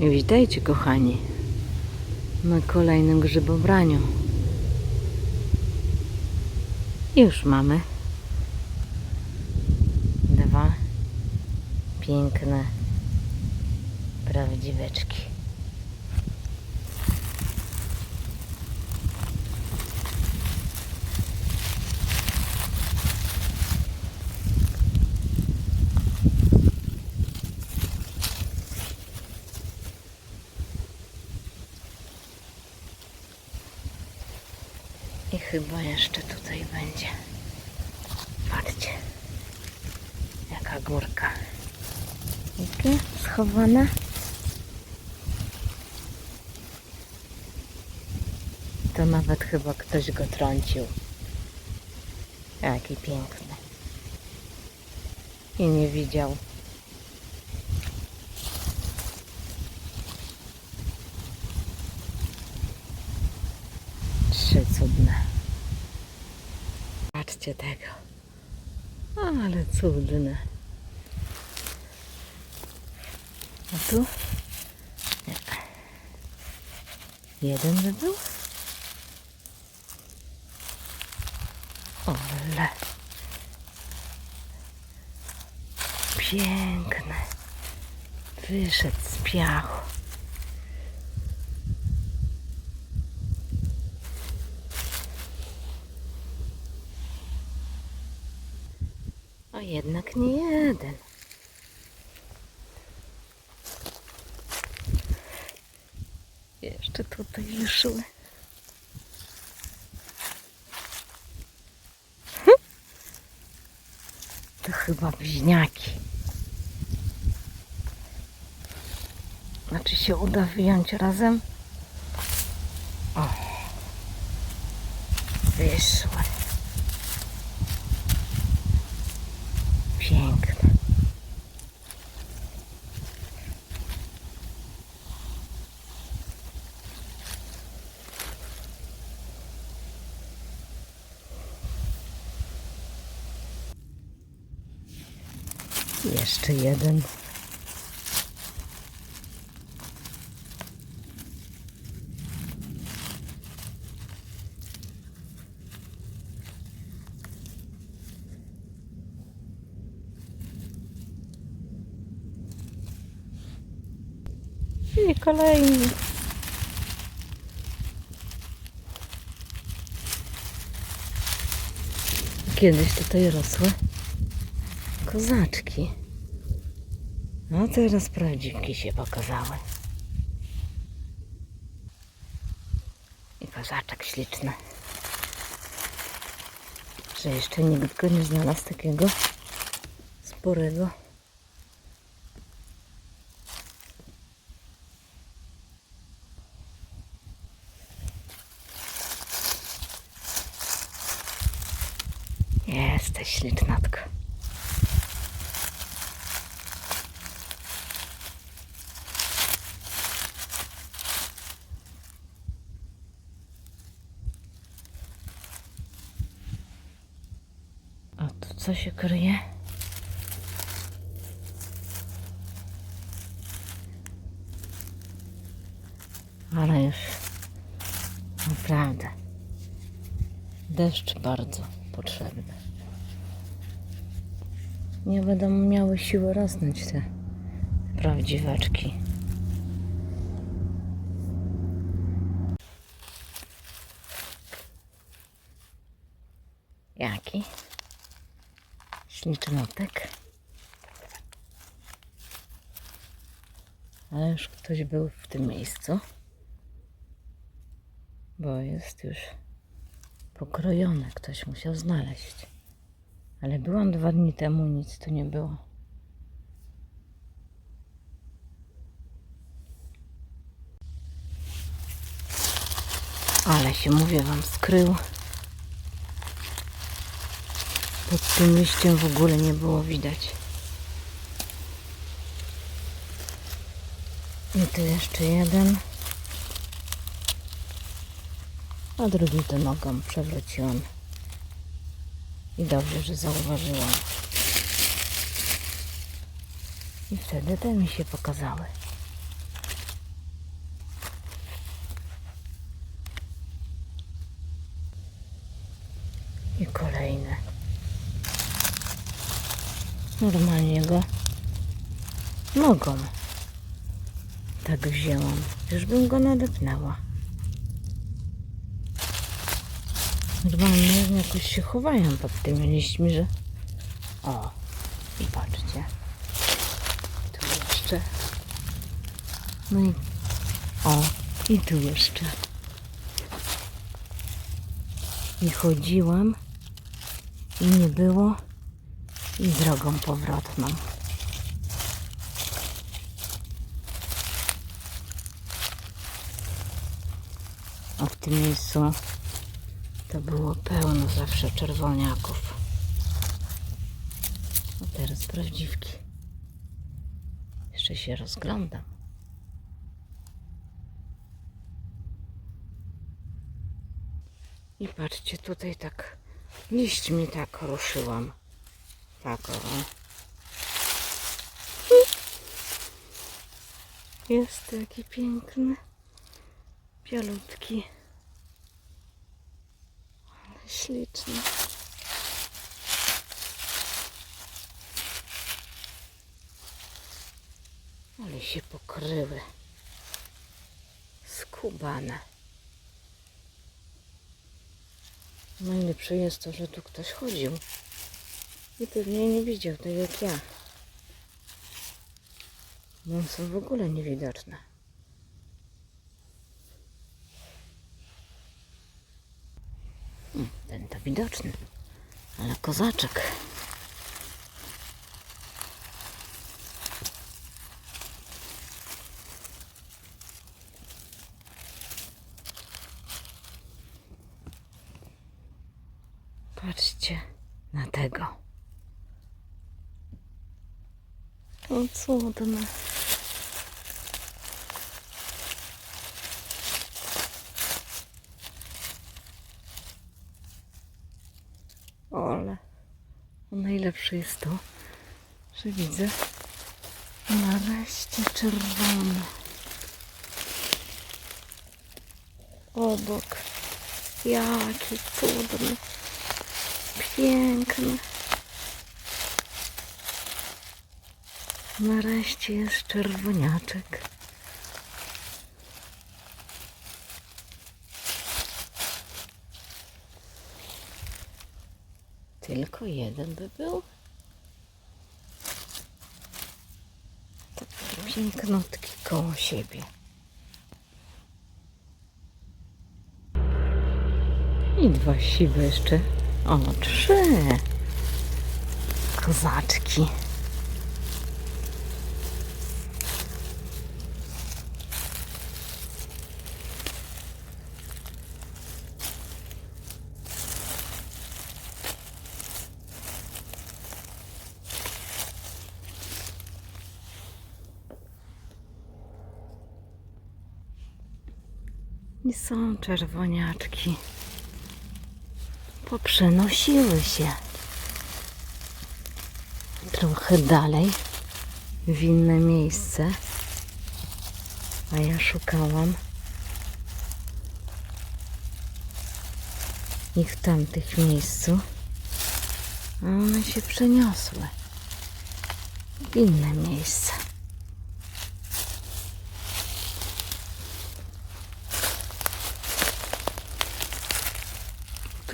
Witajcie kochani na kolejnym grzybobraniu. Już mamy dwa piękne prawdziweczki. Chyba jeszcze tutaj będzie. Patrzcie. Jaka górka. Jakie schowane. To nawet chyba ktoś go trącił. Jaki piękny. I nie widział. Trzy cudne. Patrzcie tego. Ale cudne. A tu? Nie. Jeden by był? Ole. Piękny. Wyszedł z piachu. Jednak nie jeden. Jeszcze tutaj wyszły. Hm. To chyba bliźniaki. Znaczy się uda wyjąć razem? O. Wyszły. Piękne. Jeszcze jeden. I kolejny. Kiedyś tutaj rosły kozaczki. No teraz prawdziwki się pokazały. I kozaczek śliczny. Że jeszcze nikt go nie znalazł takiego sporego. Jesteś ślicznotko. A tu co się kryje? Ale już naprawdę deszcz bardzo potrzebny. Nie będą miały siły rosnąć te prawdziweczki. Jaki? Ślicznotek. Ale już ktoś był w tym miejscu. Bo jest już pokrojone. Ktoś musiał znaleźć. Ale byłam dwa dni temu, nic tu nie było. Ale się, mówię wam, skrył. Pod tym liściem w ogóle nie było widać. I tu jeszcze jeden. A drugi to nogą przewróciłam. I dobrze, że zauważyłam. I wtedy te mi się pokazały. Normalnie go nogą tak wzięłam. Już bym go nadepnęła. Normalnie jakoś się chowają pod tymi liśćmi, że... O, i patrzcie. Tu jeszcze. No i... O, i tu jeszcze. I chodziłam i nie było i drogą powrotną. A w tym miejscu to było pełno zawsze czerwoniaków. A teraz prawdziwki. Jeszcze się rozglądam. I patrzcie, tutaj tak liśćmi tak ruszyłam. Jest taki piękny, bialutki. Ale śliczny. Ale się pokryły. Skubane. Najlepsze jest to, że tu ktoś chodził. I pewnie nie widział, tak jak ja. One są w ogóle niewidoczne. Hmm, Ten to widoczny, ale kozaczek. Patrzcie na tego. O, cudne. Ale najlepsze jest to, że widzę nareszcie czerwone. Obok. Jaki cudny. Piękny. Nareszcie jest czerwoniaczek. Tylko jeden by był? Taki pięknotki koło siebie. I dwa siwe jeszcze. O, trzy. Kozaczki. I są czerwoniaczki. Poprzenosiły się trochę dalej w inne miejsce. A ja szukałam ich w tamtych miejscu. A one się przeniosły w inne miejsce.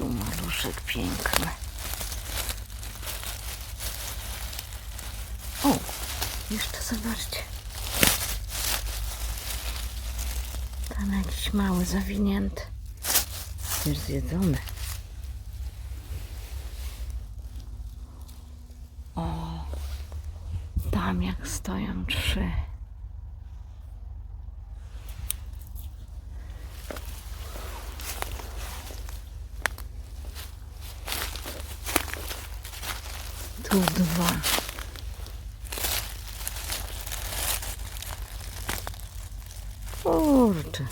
Tu maluszek piękny. O, jeszcze zobaczcie. Tam jakiś mały zawinięty. Już zjedzony. O, tam jak stoją trzy. Tu dwa. Kurczę.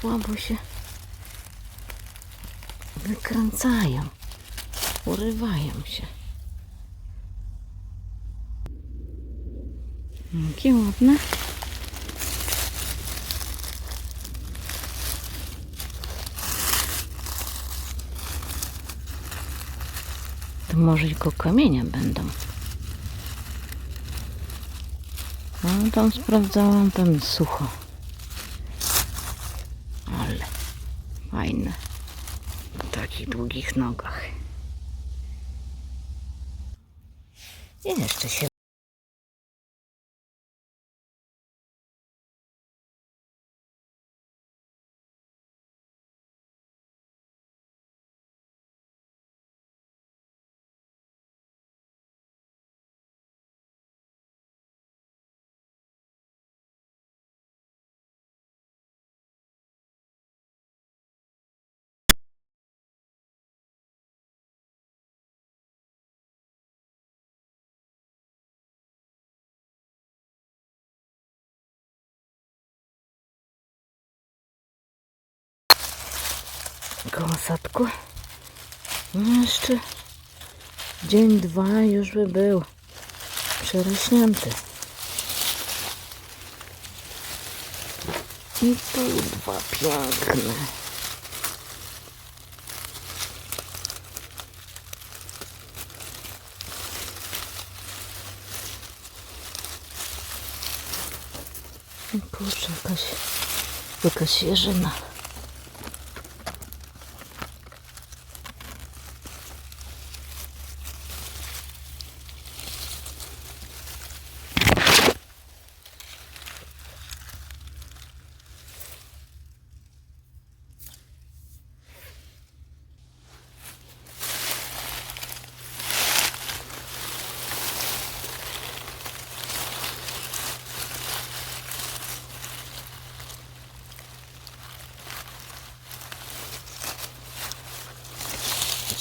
Słabo się wykręcają. Urywają się. Jakie ładne. To może tylko kamienie będą. No tam sprawdzałam, tam sucho. Ale fajne. Po takich długich nogach. Koło sadku. No jeszcze dzień, dwa już by był przerośnięty. I tu dwa piękne. Kurczę, jakaś, jakaś jeżyna.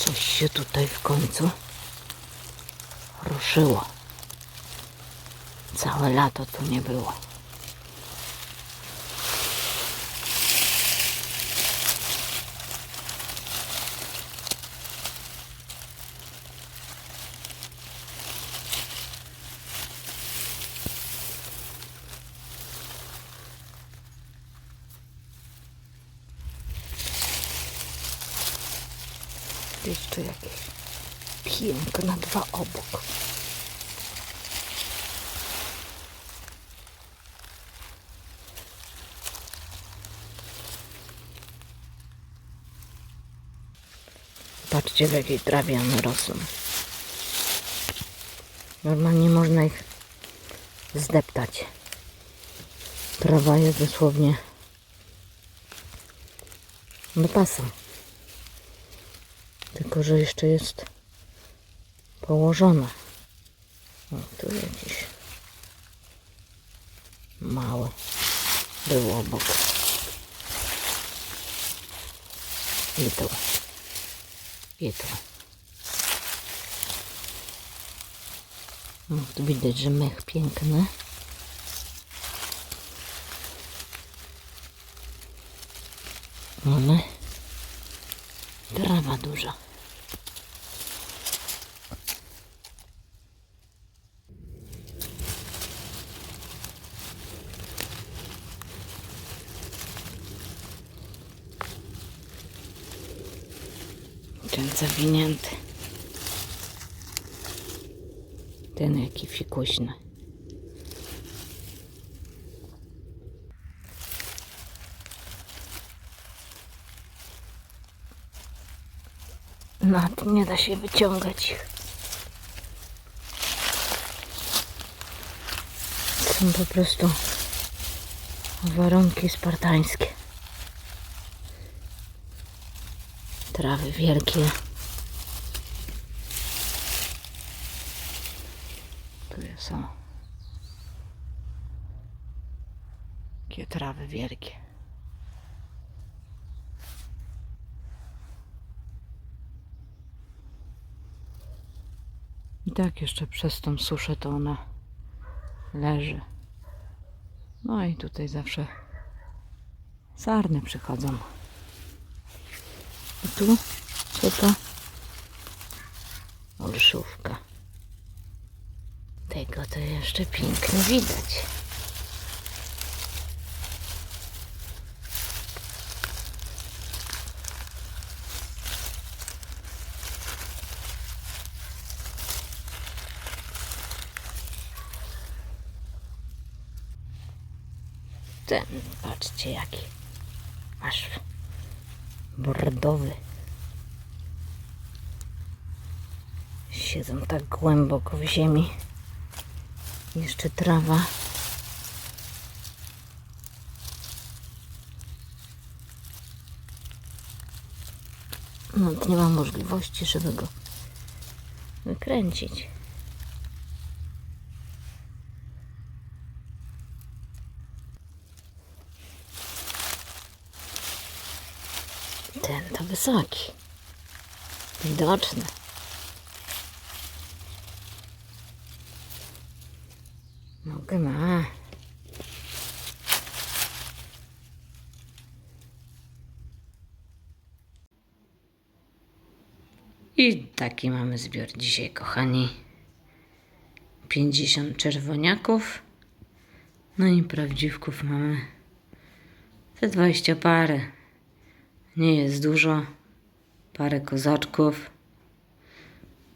Coś się tutaj w końcu ruszyło. Całe lato tu nie było. Jeszcze jakieś dwa obok. Patrzcie w jakiej trawie one rosną. Normalnie można ich zdeptać. Trawa jest dosłownie do pasa. Tylko, że jeszcze jest położona. O, tu jakiś mały był obok. I tu. I tu. No, tu widać, że mech piękny. Mamy trawa duża. Ten zawinięty. Ten jaki fikuśny. No, nie da się wyciągać ich. Są po prostu warunki spartańskie. Trawy wielkie. Tu są takie trawy wielkie. I tak jeszcze przez tą suszę to ona leży. No i tutaj zawsze sarny przychodzą. I tu, co to? Olszówka. Tego to jeszcze pięknie widać. Ten, patrzcie jaki. Aż bordowy. Siedzą tak głęboko w ziemi. Jeszcze trawa. No, nie mam możliwości, żeby go wykręcić. Ten to wysoki. Widoczny. Mogę ma. I taki mamy zbiór dzisiaj, kochani. 50 czerwoniaków. No i prawdziwków mamy te 20 parę. Nie jest dużo. Parę kozaczków.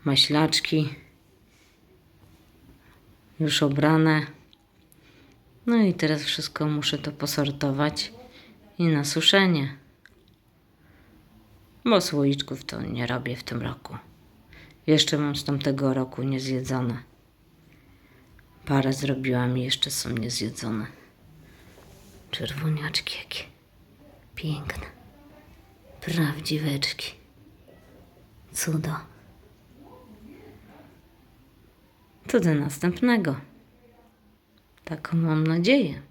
Maślaczki. Już obrane. No i teraz wszystko muszę to posortować i na suszenie. Bo słoiczków to nie robię w tym roku. Jeszcze mam z tamtego roku niezjedzone. Parę zrobiłam i jeszcze są niezjedzone. Czerwoniaczki jakie piękne. Prawdziweczki. Cudo. To do następnego. Taką mam nadzieję.